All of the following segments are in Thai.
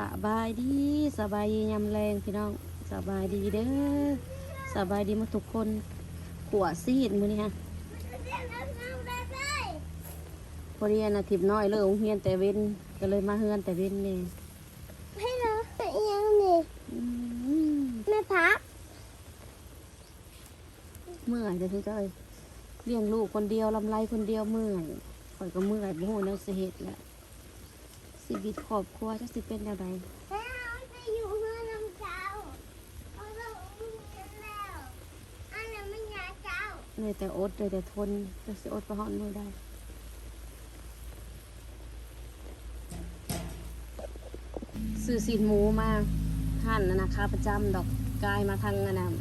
สบายดีสบายดียำแรงพี่น้องสบายดีเด้อสบายดีหมาทุกคนขวซีดมือนี่ฮะพอดีอันนาทิพย์น้อยเลิกโรงเรียนแต่เว้นก็เลยมาเฮือนแต่เว้นนี่ให้เราไปยังนี่อืมแม่พักเมื่อยจะที่จ้อยเลี้ยงลูกคนเดียวลำไรคนเดียวเมื่อยข่อยก็เมื่อยโมโหนักสิเหตุแหละ ชีวิตครอบครัวจะสิเป็นอะไรให้เราไปอยู่เพื่อนลำเจ้าเอาเราอุ้มกันแล้วอันนั้นไม่ยาเจ้าเหนื่อยแต่อดเหนื่อยแต่ทนจะสิอดประหอนมือได้ซื้อสีนหมูมาหั่นนะนะค่าประจำดอกกายมาทางอันนั้น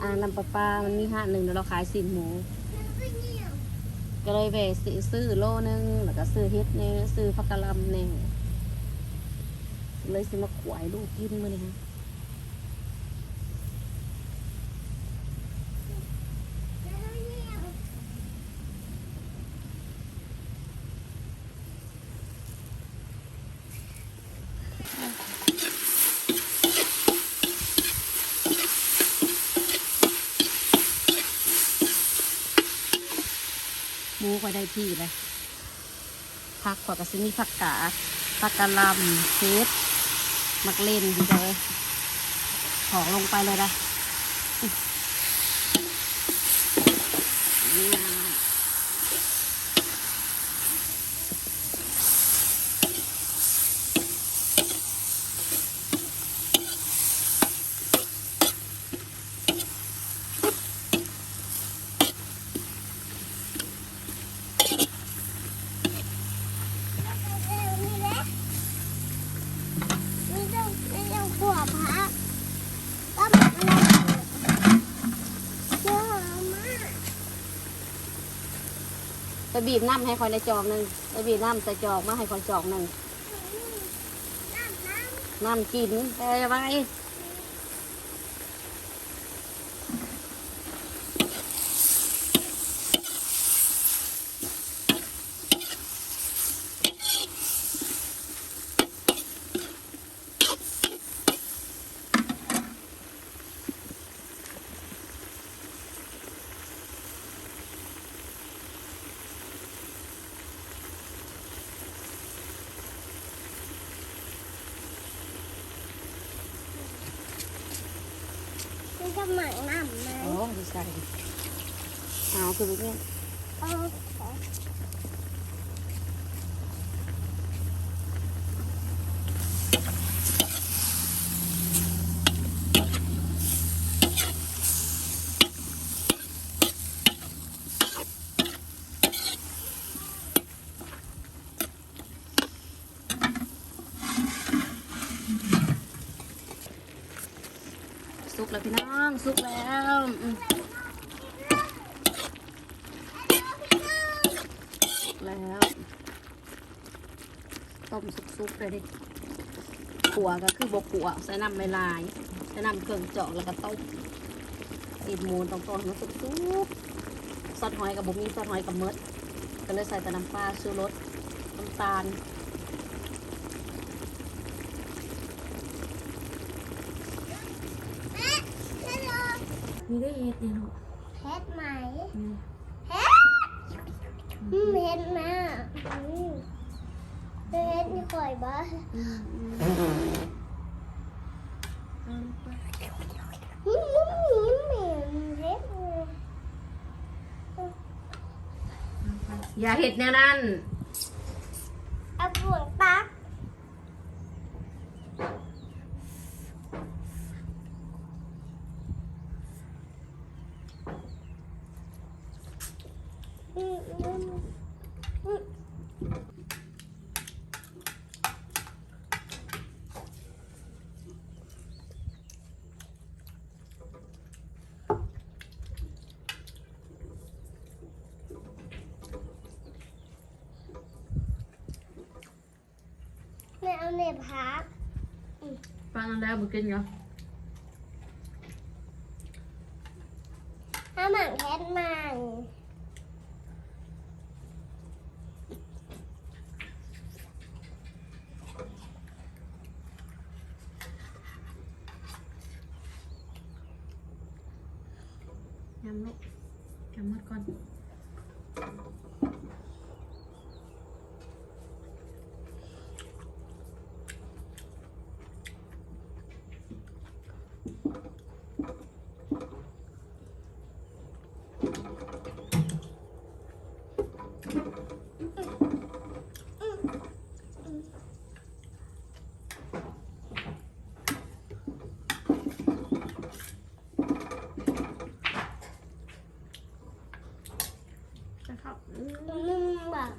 อ่าลำปะปามันมีห้านหนึ่งเดี๋ยวเราขายสีนหมูมัน ก็เหี่ยเลยแวะซื้อโลนึงแล้วก็ซื้อเฮ็ดเนี่ยซื้อฟักกะลำเนี่ยเลยสิมาขวายลูกกินมื้อนี้ฮะ แล้วก็เหี่ยว หมูก็ได้ที่เลยผักกว่ากระสิมีผักกาดผักกะลำเฮ็ดมักเล่นดีเลยของลงไปเลยนะ เร็วนี่แหละไม่ต้องไม่ต้องกลัวพักก็แบบอะไรเยอะมาก ไป บีบน้ำให้คอยในจอกหนึ่งไปบีบน้ำใส่จอกมาให้คอยจอกหนึ่งน้ำน้น้ำกินไปไว้ำมัน หมักน้ำไหมโอ้ดีใส่เอาคือลูกเนี่ย เอา สุกแล้วพี่น้องสุกแล้วสุกแล้วต้มสุกๆเลยดิขัวก็คือบกขัวใส่น้ำไม่ลายใส่น้ำเครื่องเจาะแล้วก็ต้มตีนหมูต้องต้มให้มันสุกๆซอสหอยกับบุมีซอสหอยกับเมดก็เลยใส่แต่น้ำปลาชูรสน้ำตาล แม่ฮัลโหล มีได้เห็ดเนี่ยเนาะเฮ็ดไหมอืมเฮ็ดอืมเฮ็ดมาอืมเฮ็ดนี่ก่อยบ้าอืมอืมอืมอืมอืมอืมเฮ็ดเลยอย่าเห็ดแนวนั้น เอาบ่วงตักอืมอืมอืม แม่เอาเน็บพักฟังแล้วบุกินเหรอถ้าหมังแคทมันำลูกกำมืดก่อน จะเข้าอืม นุ่มแบบ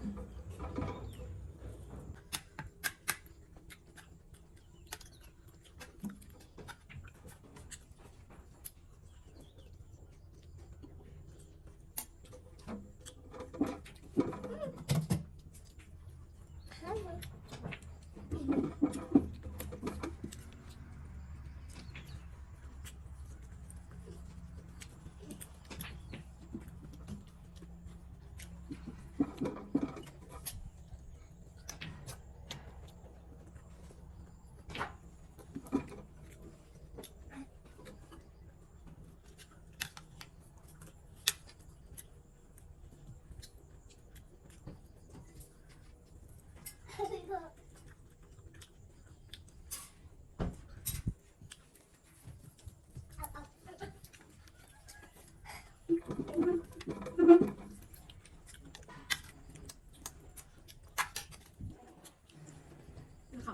เขา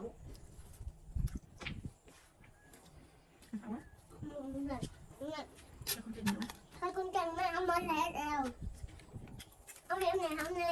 เขาอะ เนี่ยเนี่ย แล้วคนเป็นยังไง ถ้าคุณจังไม่เอามาแล้วแล้วเอาเลี้ยงไหนเอาเนี่ย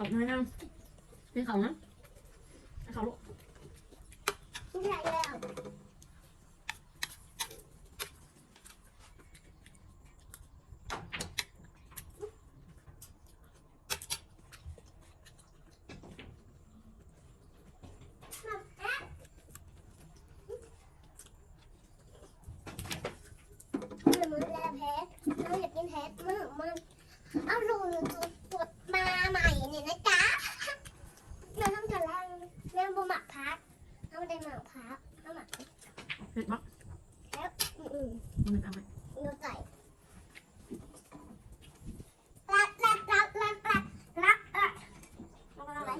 าห น่อยนะไปเขานะไปเขาลูกใหญ่แล้วมันเหมือแลแพ้เราอยากกินแพ้มากมันเอาลูกปวดมาใหม่เนี่ยนะจ๊ะเราทำกันแล้วเรื่องบุหมักพักเอาไม่ได้หมักพักเอาหมัก เผ็ดมาก อืม มันเอาไป เราใส่รัดรัดรัดรัดรัดรัดรัดมันก็อะไร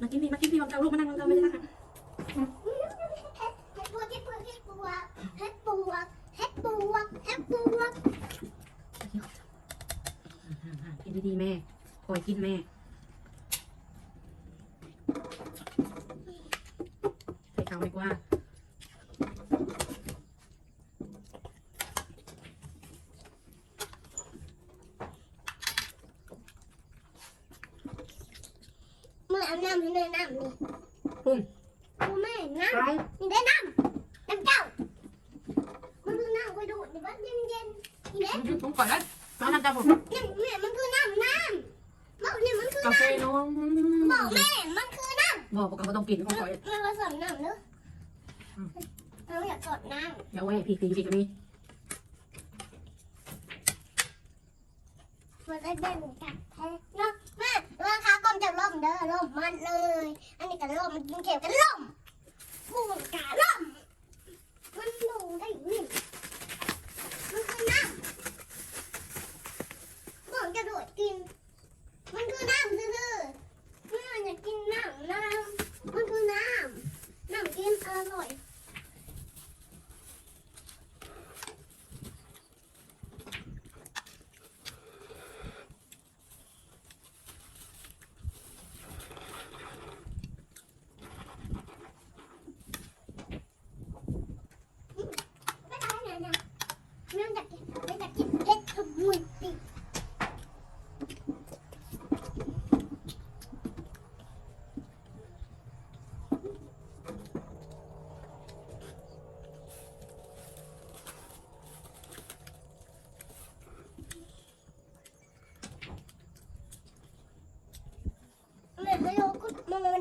มากินพี่มากินพี่มาเกาลูกมานั่งมาเกาไม่ได้ค่ะ เฮ็ดเฮ็ดปวดเฮ็ดปวดเฮ็ดปวดเฮ็ดปวดเฮ็ดปวดเฮ็ดปวด กินดีๆแม่คอย กินแม่ใส่เขาไม่กว่าเมื่อเอาน้ำให้ได้น้ำนี่พุ่งกูไม่น้เอาำนี่ได้น้ำน้ำเจ้ามันคือน้ำไปดูดนี่มันเย็นเย็นอีเล็กผมก่อนแล้วน้องทำตาผม นี่แม่ บอกแม่มันคือน้ำบอกว่าต้องกินของคอยมันผสมน้ำเนอะเราอยากกดน้ำเดี๋ยวไว้พี่ตีพี่กับนี่มันได้เป็นกับแพ้เนาะแม่ราคาก้มจะล่มเด้อล่มมันเลย อันนี้ก็ล่มมันกินเข็มกันล่มปูนกาล่มมันลงได้ยิ่งมันคือน้ำบอกจะโดดกิน มันคือน้ำซื่อๆแม่อยากกินน้ำน้ำมันคือน้ำน้ำกินอร่อย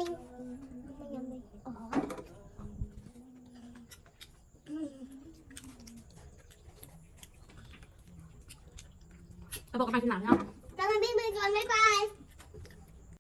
เราบอกกันไปทีหลังเนาะ